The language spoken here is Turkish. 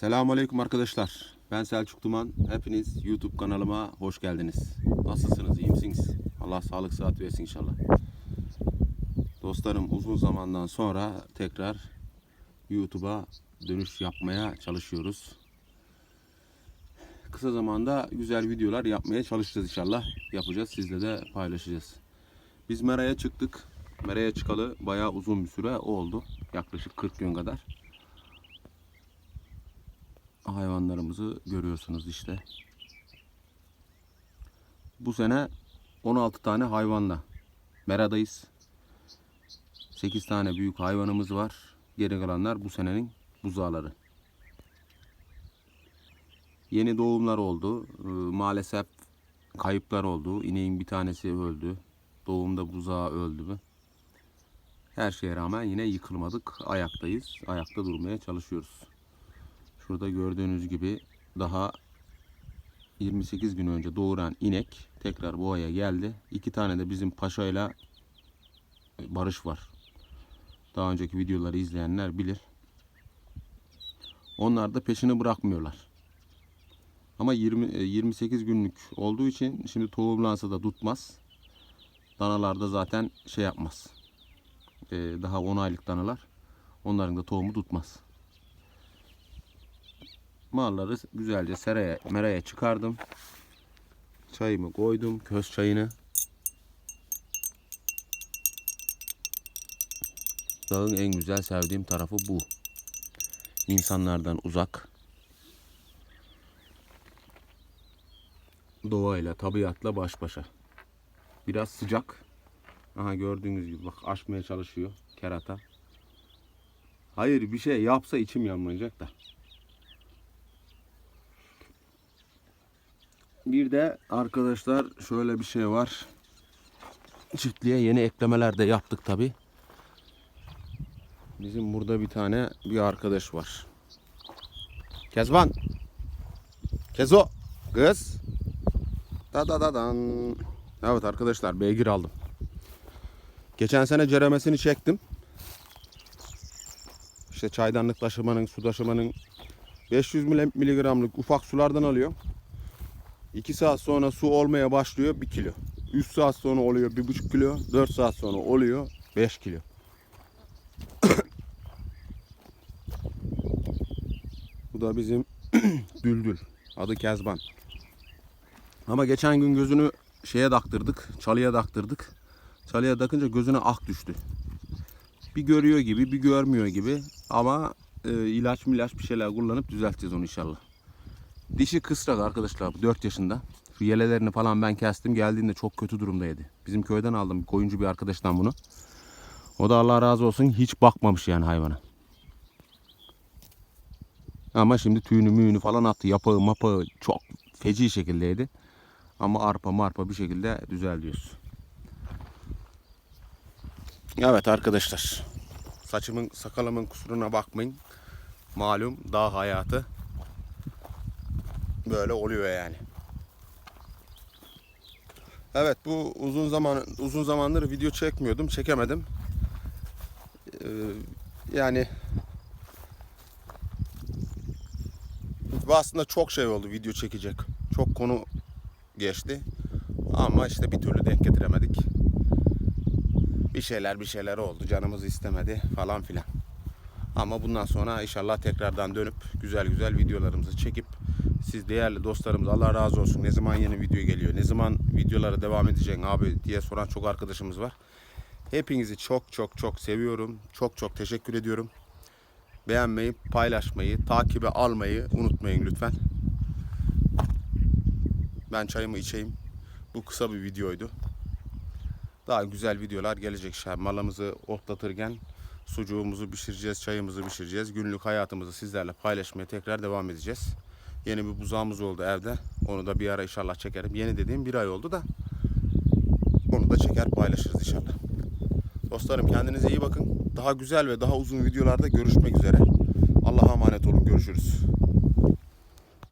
Selamünaleyküm arkadaşlar. Ben Selçuk Duman. Hepiniz YouTube kanalıma hoş geldiniz. Nasılsınız? iyi misiniz? Allah sağlık sıhhat versin inşallah. Dostlarım uzun zamandan sonra tekrar YouTube'a dönüş yapmaya çalışıyoruz. Kısa zamanda güzel videolar yapmaya çalışacağız inşallah. Yapacağız. Sizle de paylaşacağız. Biz Mera'ya çıktık. Mera'ya çıkalı bayağı uzun bir süre oldu. Yaklaşık 40 gün kadar hayvanlarımızı görüyorsunuz işte. Bu sene 16 tane hayvanla meradayız. 8 tane büyük hayvanımız var. Geri kalanlar bu senenin buzağları. Yeni doğumlar oldu. Ee, Maalesef kayıplar oldu. İneğin bir tanesi öldü. Doğumda buzağı öldü mü? Her şeye rağmen yine yıkılmadık. Ayaktayız. Ayakta durmaya çalışıyoruz. Şurada gördüğünüz gibi daha 28 gün önce doğuran inek tekrar boğaya geldi. İki tane de bizim paşayla barış var. Daha önceki videoları izleyenler bilir. Onlar da peşini bırakmıyorlar. Ama 20 e, 28 günlük olduğu için şimdi tohumlansa da tutmaz. Danalarda zaten şey yapmaz. Ee, daha 10 aylık danalar. Onların da tohumu tutmaz malları güzelce seraya, meraya çıkardım. Çayımı koydum, köz çayını. Dağın en güzel sevdiğim tarafı bu. İnsanlardan uzak. Doğayla, tabiatla baş başa. Biraz sıcak. Aha gördüğünüz gibi bak açmaya çalışıyor kerata. Hayır bir şey yapsa içim yanmayacak da. Bir de arkadaşlar şöyle bir şey var. Çiftliğe yeni eklemeler de yaptık tabi. Bizim burada bir tane bir arkadaş var. Kezban. Kezo. Kız. Da da da dan. Evet arkadaşlar beygir aldım. Geçen sene ceremesini çektim. İşte çaydanlık taşımanın, su taşımanın 500 miligramlık ufak sulardan alıyor. 2 saat sonra su olmaya başlıyor 1 kilo. 3 saat sonra oluyor 1,5 kilo. 4 saat sonra oluyor 5 kilo. Bu da bizim düldül. Adı Kezban. Ama geçen gün gözünü şeye taktırdık. Çalıya taktırdık. Çalıya takınca gözüne ak düştü. Bir görüyor gibi bir görmüyor gibi. Ama e, ilaç milaç bir şeyler kullanıp düzelteceğiz onu inşallah. Dişi kısrak arkadaşlar 4 yaşında. Şu yelelerini falan ben kestim. Geldiğinde çok kötü durumdaydı. Bizim köyden aldım koyuncu bir arkadaştan bunu. O da Allah razı olsun hiç bakmamış yani hayvana. Ama şimdi tüyünü müyünü falan attı. Yapağı mapağı çok feci şekildeydi. Ama arpa marpa bir şekilde düzeltiyoruz. Evet arkadaşlar. Saçımın sakalımın kusuruna bakmayın. Malum dağ hayatı böyle oluyor yani. Evet bu uzun zaman uzun zamandır video çekmiyordum, çekemedim. Ee, yani aslında çok şey oldu video çekecek. Çok konu geçti. Ama işte bir türlü denk getiremedik. Bir şeyler bir şeyler oldu. Canımız istemedi falan filan. Ama bundan sonra inşallah tekrardan dönüp güzel güzel videolarımızı çekip siz değerli dostlarımız Allah razı olsun. Ne zaman yeni video geliyor? Ne zaman videolara devam edeceksin abi diye soran çok arkadaşımız var. Hepinizi çok çok çok seviyorum. Çok çok teşekkür ediyorum. Beğenmeyi, paylaşmayı, takibe almayı unutmayın lütfen. Ben çayımı içeyim. Bu kısa bir videoydu. Daha güzel videolar gelecek. Şey, malımızı otlatırken sucuğumuzu pişireceğiz, çayımızı pişireceğiz. Günlük hayatımızı sizlerle paylaşmaya tekrar devam edeceğiz. Yeni bir buzağımız oldu evde. Onu da bir ara inşallah çekerim. Yeni dediğim bir ay oldu da. Onu da çeker paylaşırız inşallah. Dostlarım kendinize iyi bakın. Daha güzel ve daha uzun videolarda görüşmek üzere. Allah'a emanet olun. Görüşürüz.